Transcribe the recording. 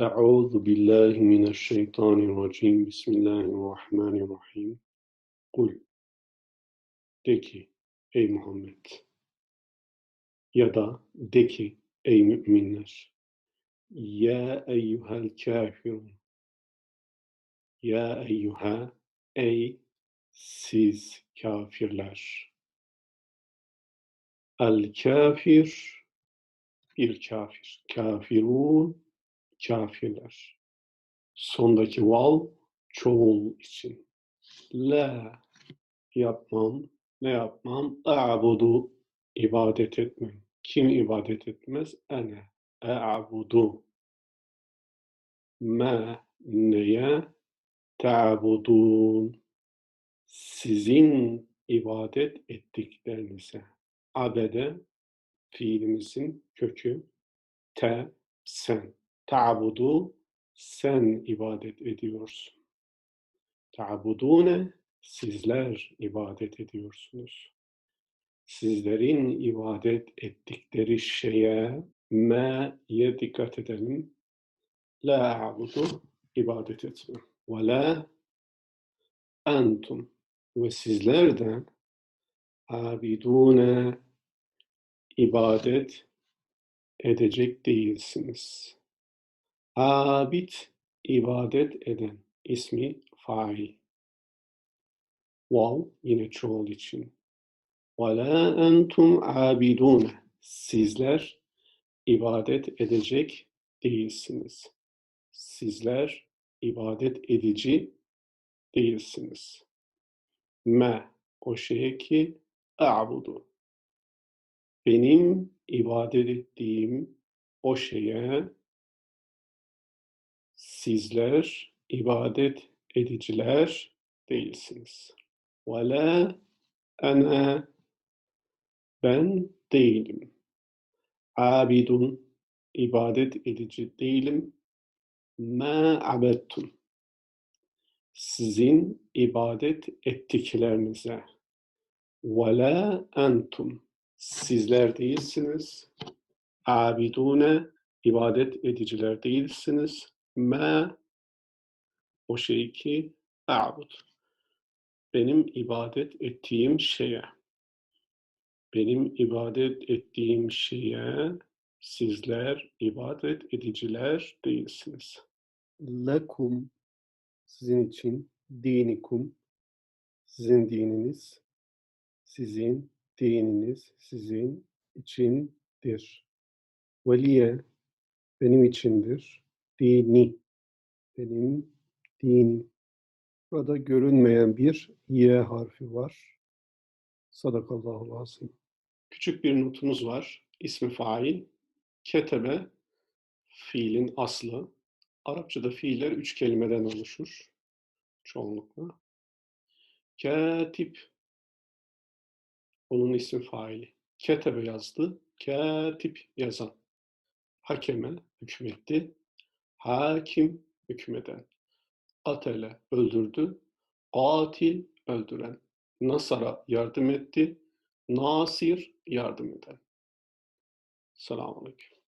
أعوذ بالله من الشيطان الرجيم بسم الله الرحمن الرحيم Kul de ki ey Muhammed ya da de ki ey müminler ya eyyuhel kafirun ya eyyuha ey siz kafirler el kafir bir kafir kafirun kafirler. Sondaki vav çoğul için. La yapmam ne yapmam? A'budu ibadet etmem. Kim ibadet etmez? Ene a'budu. Ma neye? Ta'budun sizin ibadet ettiklerinize. Abede fiilimizin kökü te sen ta'budu sen ibadet ediyorsun. ta'budune sizler ibadet ediyorsunuz. Sizlerin ibadet ettikleri şeye me'ye dikkat edelim la a'budu ibadet etmem ve la entum. Ve sizler de abidune ibadet edecek değilsiniz. Abid ibadet eden ismi fail. Vav yine çoğul için. Ve la entum abidune sizler ibadet edecek değilsiniz. Sizler ibadet edici değilsiniz. Me o şeye ki a'budu. Benim ibadet ettiğim o şeye sizler ibadet ediciler değilsiniz. Ve la ben değilim. Abidun ibadet edici değilim. Ma abettum sizin ibadet ettiklerinize ve la entum sizler değilsiniz abidune ibadet ediciler değilsiniz ma o şey ki a'bud benim ibadet ettiğim şeye benim ibadet ettiğim şeye sizler ibadet ediciler değilsiniz. Lekum sizin için dinikum sizin dininiz sizin dininiz sizin içindir. Veliye benim içindir. Dini benim dinim. Burada görünmeyen bir Y harfi var. Sadakallahu azim. Küçük bir notumuz var. İsmi fail. Ketebe fiilin aslı. Arapçada fiiller üç kelimeden oluşur. Çoğunlukla. Katip. Onun ismi faili. Ketebe yazdı. Katip yazan. Hakeme hükmetti. Hakim hükmeden. Atele öldürdü. Atil öldüren. Nasara yardım etti. Nasir yardım eden. Selamun Aleyküm.